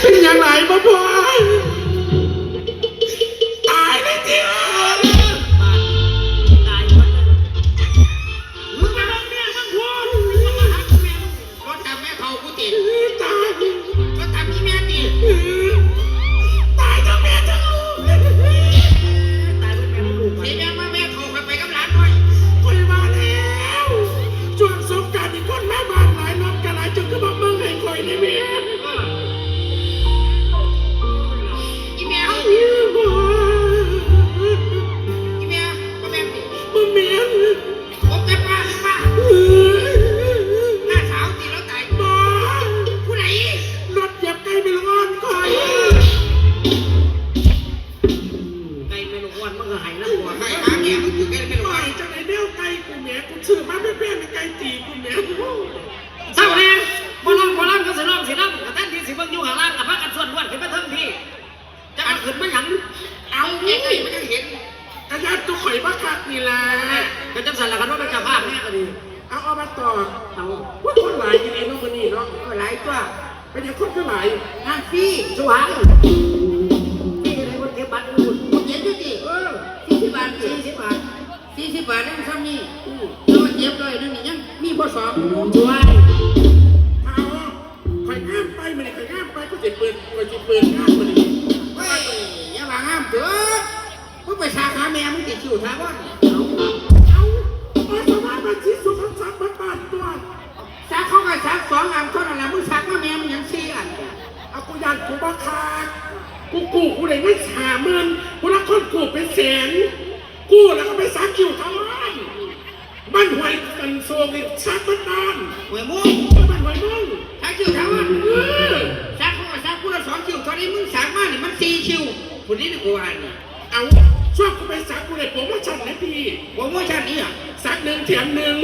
เป็นอย่างไรบ่พ่อ มียกูซื้อมาไม่เพี้ยนไกลตีกูเมียเศร้าแน่บ่ร้องบ่ร้องก็สิร้องสิร้องแต่ท่านที่สิเบิ่งอยู่ข้างล่างกับพากันส่วนวันขึ้นมาเทิงพี่จะมาขึ้นมาหยังเอาเองไงไม่ได้เห็นกระยาตุกข่อยบักคักนี่แหละก็จังสันละกันว่าเป็นเจ้าภาพแน่ก็ดีเอาเอามาต่อเอาว่าคนหลายกินเองเนาะคนนี้เนาะก็หลายตัวเป็นอย่างคนก็หลายงานฟรีสว่าง สี่สิบบาทนั่นซ้ำนี่แล้วเจ็บเลยนั่นนี่ยังมีพอสอบช่วยเอาข่อยงามไปมันนี่ข่อยงามไปก็จะเปิดก็จะเปิดงามมันนี่เฮ้ยอย่ามาห้ามเถอะมึงไปสาขาแม่มึงติดคิวท้าว่าเอาเอาสมาบัติสุขสันต์บ้านตัวสักเข้าก็สักสองอันเท่านั้นแหละมึงสักมาแม่มึงยังสี่อันเอากูยันกูบักคักกูกูกูได้เงินสามหมื่นกูละคนกูเป็นแสน กูแล้วก็ไปสักคิวทำไมบ้านหวยกันโซงอีกสักบ้านนานหวยมุ้งบ้านหวยมึงสักคิวท้าว่าเออสักเขาก็สักกูละสองคิวเท่านี้มึงสักมาเนี่ยมันสี่คิวคนนี้นี่กูอ่านเอาช่วงกูไปสักกูเลยผมว่าฉันนะพี่ว่าโมชั่นนี้อะสักหนึ่งแถมหนึ่ง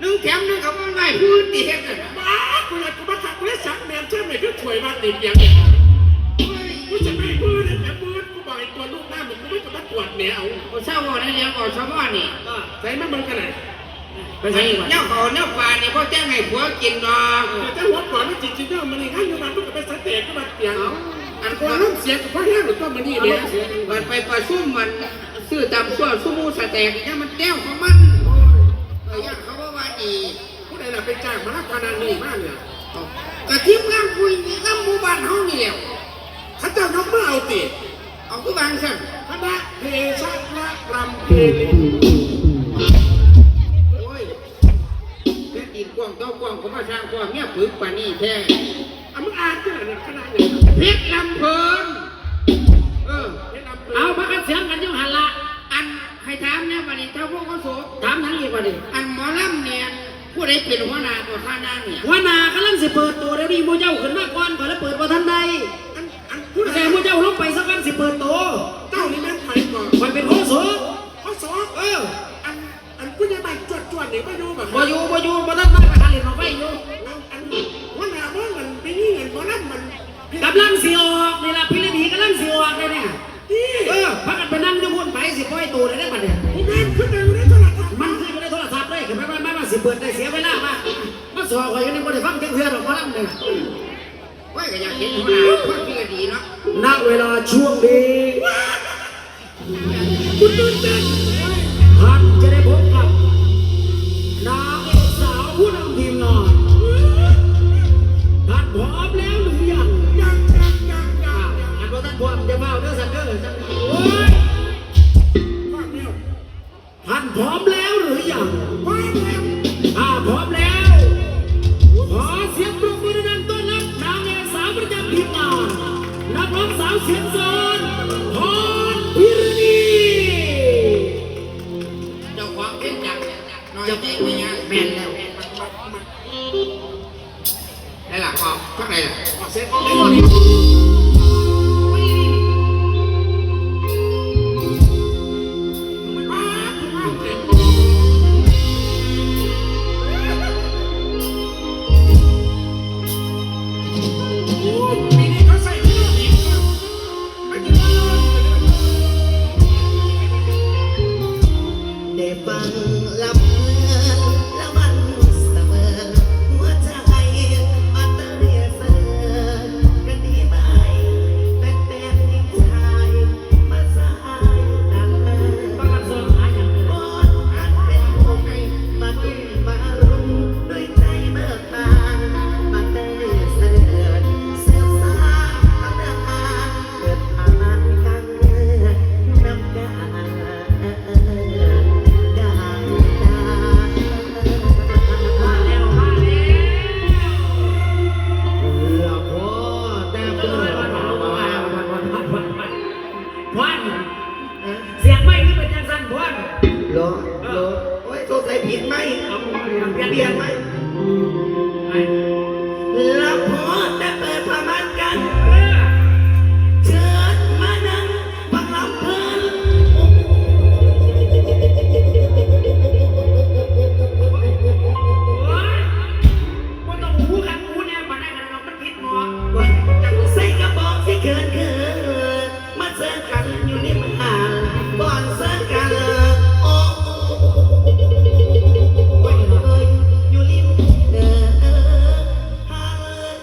หนึ่งแถมหนึ่งกับมันไม่พูดดีเห็นเลยบ้ากูเลยกูมาสักกูเลยสักแมนเชื่อมเลยก็ถวยบ้านติดอย่างกู กหน้ามึงกูไม่จะมาตรวจแนวกูเศร้าว่าในเรื่องก่อนชาวบ้านนี่ก็ใส่มาเบิ่งกันไหนไปใช้อีกวันเน่าเขาเน่าปลาเนี่ยพ่อแจ้งให้ผัวกินดอกแต่ถ้าหัวก่อนไม่จริงจริงเรื่องมันนี่ข้างอยู่มันก็ไปสเตจก็มาเตียงอันคนลูกเสียกับพ่อแห้งหรือตัวมันนี่เนี่ยมันไปประชุมมันซื้อตามชั่วชั่วโมงสแต็กเนี่ยมันแก้วของมันเออยังเขาว่าว่าดีผู้ใดล่ะไปจ้างมาลักพนันนี่มากเนี่ยกระทิมงานคุยนี่ก็หมู่บ้านเฮานี่แหละข้าเจ้ายกมือเอาติ เอาคือบางสั่นคณะเพชรละรำเพลินโอ้ยแค่กินกว้างเต้ากว้างเขามาสร้างกว้างเนี่ยปึกป่านนี้แท้อะมึงอ่านที่ไหนเนี่ยคณะเนี่ยเพชรลำเพลินเออเพชรลำเพลินเอาพักกันเสียงกันอยู่หันละอันให้ถามเนี่ยบัดนี้เท่าพวกเขาโสถามทั้งอีกวันนี้อันหมอลำเนี่ยผู้ใดเป็นหัวหน้าตัวข้านั่งเนี่ยหัวหน้ากำลังสิเปิดตัวเดี๋ยวนี้หมูเจ้าขึ้นมาก่อนก่อนแล้วเปิดบ่ทันใด งไปสักวันสิเปิดตัวเจ้านี่แม่นไผก่อน มันเป็นโคโซเขาสอบเออ อัน อันผู้ใหญ่บ้านจวดจวดๆนี่มาอยู่แบบบ่อยู่บ่อยู่บ่ทันมาประธานเล่นของไฟอยู่อันว่าหน้าบ้านมันไปนี่เงินบ่นั่นมันกำลังสิออกนี่ล่ะพี่เลดีกำลังสิออกเลยเนี่ยที่เออพักกันไปนั่งอยู่พุ่นไปสิปล่อยตัวได้ได้บัดเนี่ย ผมเห็นขึ้นในในโทรทัศน์มันคือไม่ได้โทรศัพท์เลยคือไม่ไม่ไม่มาสิเปิดได้เสียเวลามามาสอบข่อยอยู่นี่บ่ได้ฟังเสียงเพื่อนหรอกบ่ลำเนี่ย ว่าก็อยากเห็นหัวหน้าคนที่ก็ดีเนาะณเวลาช่วงนี้ คุณตื่นเต้นท่านจะได้พบ ได้หลักออกเท่าไหร่ล่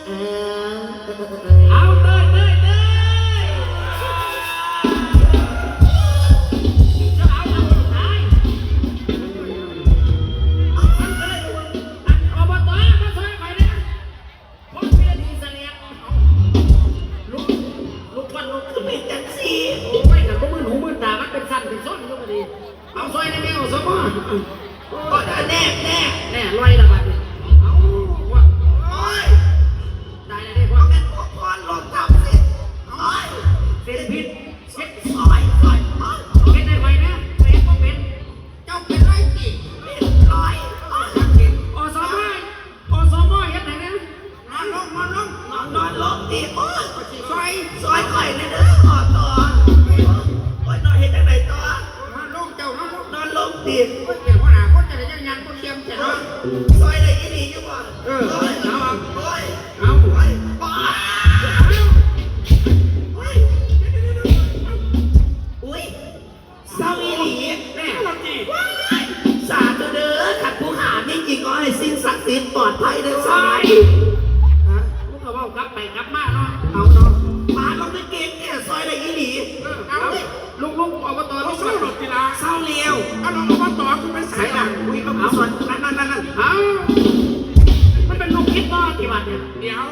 How ตีเป็นหัวหน้าคนจะได้ยังยังคเทียมแต่เนาะซอยอะไอีนี่จังหวะเอออาอะโอ้ยเอาโอ้บ้าอุ้ยเศร้าอีหลีแม่ลองจีสาธุเด้อขัดผู้หาไม่จริงก็ให้สิ้นศักดิ์ศรีปลอดภัยเด้อสายฮะพวกเราว่ากลับไปกลับมาเนาะเอาเนาะมาลงไปเก่งเนี่ยซอยอะไรอีหลีเอาลุงลุงอบตเขาชอบรถกีฬาเศร้าเลี้ยวเอาลอง หลัลังงคุยกับผู้สอนนั่นนั่นนั่นนั่นเอามันเป็นลูกคิดบ่กี่บาทเนี่ยเดี๋ยว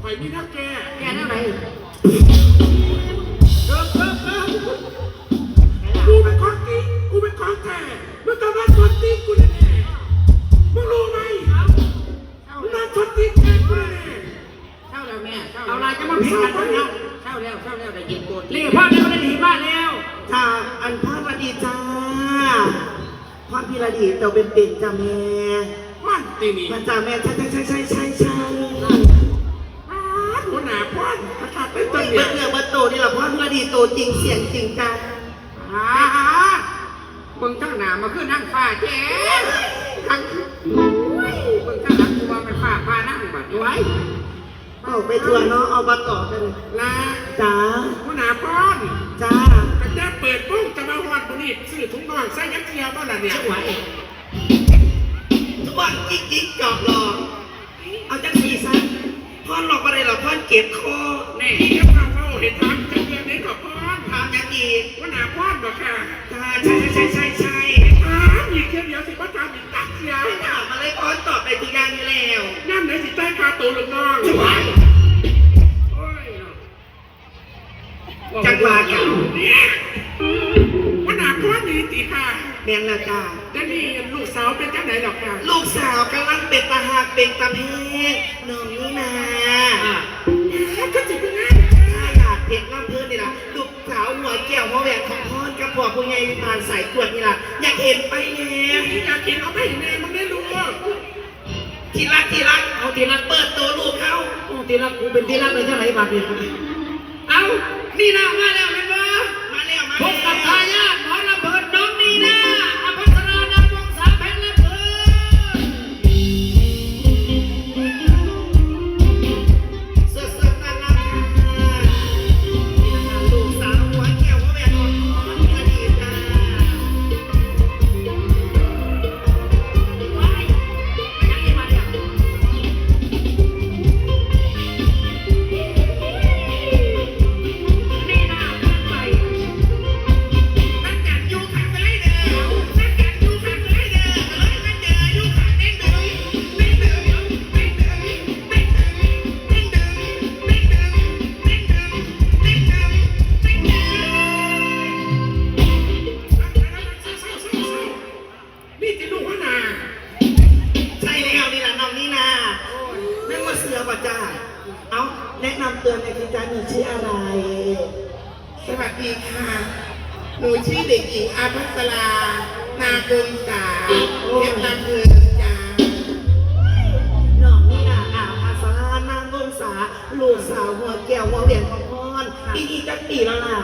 คอยมีนักแกแกได้ไหนเกิบเกิบเกิบกูเป็นของจริงกูเป็นของแท้มึงกำลังชนตีกูแน่ๆมึงรู้ไหมมึงนั่งชนตีแทนกูแน่เช่าแล้วแม่เช่าเอาลายจะมาพิจารณาเช่าแล้วเช่าแล้วได้ยินตัวนี่พ่อเนี่มันได้ดีมากแล้วจ้าอันพระวดีจ้า พระพิรดีเจ้าเป็นเป็นจ้าแม่ๆมันตีนี่พระจ้าแม่ใช่ใช่ใช่ใช่ใช่ใช่หัวหน้าพ่อนประกาศเป็นเปิต้ดนเปิเนี่ยดเรื่องประตูนี่แหละพระพิรดีโตจริงเสียงจริงจ้าอ่ามึงทั้งหนามาขึ้นนั่งฟ้าแจ๊ทั้งมึงทั้งหลังกูว่ามันฟ้าฟ้านั่งบัดด้วยเอาไปทัวร์เนาะเอามาต่อกันลาจ้าหัวหน้าพ่อนจ้า แต่แกเปิดปุ้งจะมาหอดบุนี่ซื้อถุงน่องใส่ยักษ์เทียบ้านละเนี่ยไหวทุกวันจิ๊กจิ๊กจอบหลอกเอาจังสีซะพ่อหลอกอะไรหรอพ่อเก็บคอแน่ที่เขาเข้าเห็นทางจะเรียนนี้กับพ่อนถามยังอีกหัวหน้าพ่อนบอกค่ะจ้าใช่ใช่ใช่ใช่ถามอีกแค่เดียวสิว่าถามอีกตักเทียถามอะไรพ่อตอบไปทุกอย่างนี่แล้วนั่นไหนสิใต้คาตัวลูกน้องจังหวะ จังหวะเก่าเนี่ยหัวหน้าพ่อนนี่ตีค่ะแมงละจ้าแล้วนี่ลูกสาวเป็นจังไหนดอกค่ะลูกสาวกำลังเป็นตาหากเป็นตาเพงน้องนี่นาก็จะเป็นไงถ้าอยากเด็กลำเพื่อนนี่ล่ะลูกสาวหัวแก้วหัวแหวนของพ่อกับพ่อผู้ใหญ่ผ่านสายตรวจนี่ล่ะอยากเห็นไปแน่อยากกินเอาไปแน่มันได้รู้ทีรักทีรักเอาทีรักเปิดตัวลูกเขาโอ้ทีละกูเป็นทีละไปเท่าไหร่บาทเนี่ยเอา นี่นะมาแล้วแม่นบ่มาแล้วมาพแล้วบกับ ปีแล้วล่ะ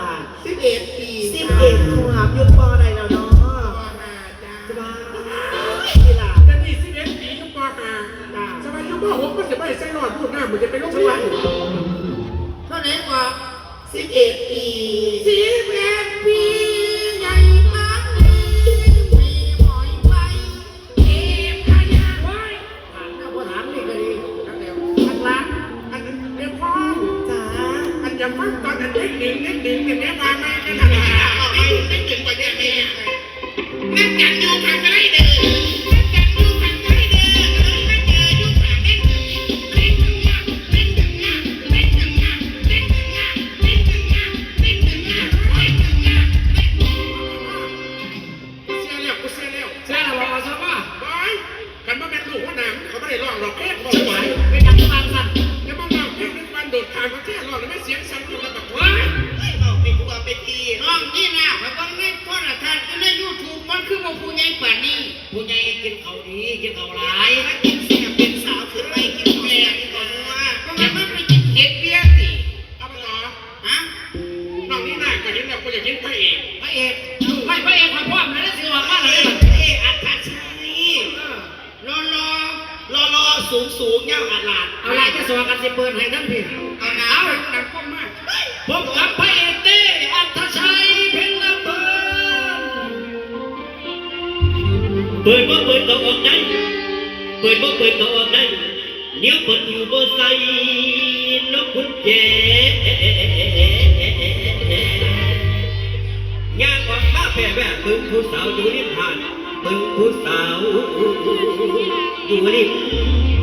สิบเอ็ดปีสิบเอ็ดขวบยุคปอใดแล้วเนาะปห้าจ้าสบายนี่ล่ะจะมีสิบเอ็ดปียุคปห้าสมัยยุคปหกมันจะไม่ใช่รอดพูดหน้ามันจะเป็นโรคช่เรีวยนเท่าไหร่กว่าสิบเอ็ดปีสิบ ไม่ได้ร้องหรอกแค่บอกไหวไว้เป็นยังไงสันอย่ามาบอกแค่นึกวันโดดทางมาแค่ร้องแล้วไม่เสียงสั่นกันแบบว่าเอาไปครัวไปทีน้องนี่นะเขาต้องเล่นโทรทัศน์ในยูทูบมันคือว่าผู้ใหญ่ป่านนี้ผู้ใหญ่กินเขาดีกินเขาวหลายถ้ากินเสียเป็นสาวขึ้นไปกินแม่กินของว่าก็มันไม่ไปกินเห็ดเบี้ยสิเอาไปต่อฮะน้องนี่น่าก็เห็นแล้วก็อยากเห็นพระเอกพระเอกไม่พระเอกความพร้อมนะสิว่ามาเลยพระเอ๊ะอัตชัยรอรอรอรอ สูงสูงเงาอัดหลาดเอาลายจะสวกันสิเปิดให้ทั้งทีเอาน้เอาหนังก้มมากพบกับพระเอกเต้อัธชัยเพ็ญระเบิดเปิดบ่เปิดก็ออกได้เปิดบ่เปิดก็ออกได้เดี๋ยเปิดอยู่บ่ใส่นกคุณแจย่างออกมาแผ่แว่ปึงผู้สาวอยู่ริมหาดปึงผู้สาวอยู่ริม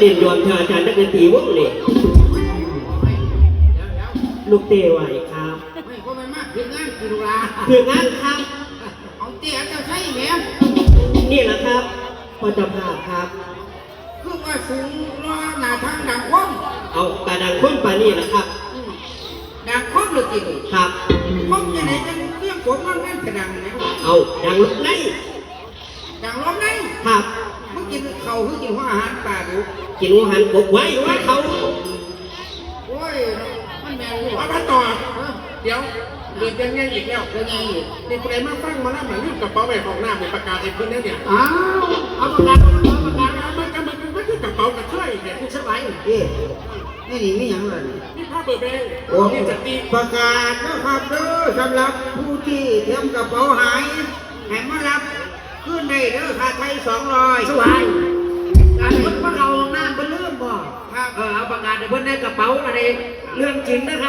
เรียนยอนเธออาจารย์นักดนตรีวงนี่เดี๋ยวเดี๋ยวลูกเตไหวครับไม่ก็ไม่มากถึงงานกีฬาเพื่องานครับเอาเตี้ยจะใช่ไหมนี่แหละครับพอจะพาพครับคือว่าสูงรอหน้าทางดังคมเอากระดังค้นปานี่แหละครับดังคมหรือจริงครับคมจะไหนจะเรื่องผมมันนั่นจะดังไหมเอาดังลุกไนดังลมไหนครับเมื่อกินเขาเมื่อกินหัวอาหารป่าดู กินหัวหันกบไว้ไว้เขาโอ้ยมันแมวอยู่มาวะพัดต่อเดี๋ยวเรียนยังไงอีกแล้วเป็นไงอยู่มีใครมาฟังมาแล้วมาลืมกระเป๋าใบของหน้าเป็นประกาศไอ้เพื่อนเนี่ยอ้าวเอาประกันเอาประกันมันก็มันมันคือกระเป๋ากระเทยเนี่ยสบายเอ๊ะนี่นี่มีอย่างไรนี่ผ้าเบอร์เบย์โอ้นี่จะตีประกาศนะครับเด้อสำหรับผู้ที่เตรียมกระเป๋าหายให้มารับขึ้นได้เด้อค่าไทยสองร้อยสบายการเพิ่นมาเอาหน้าเพิ่นลืมบ่ครับ เออเอาประกาศให้เพื่อนได้กระเป๋าอะไรเรื่องจริงนะครับ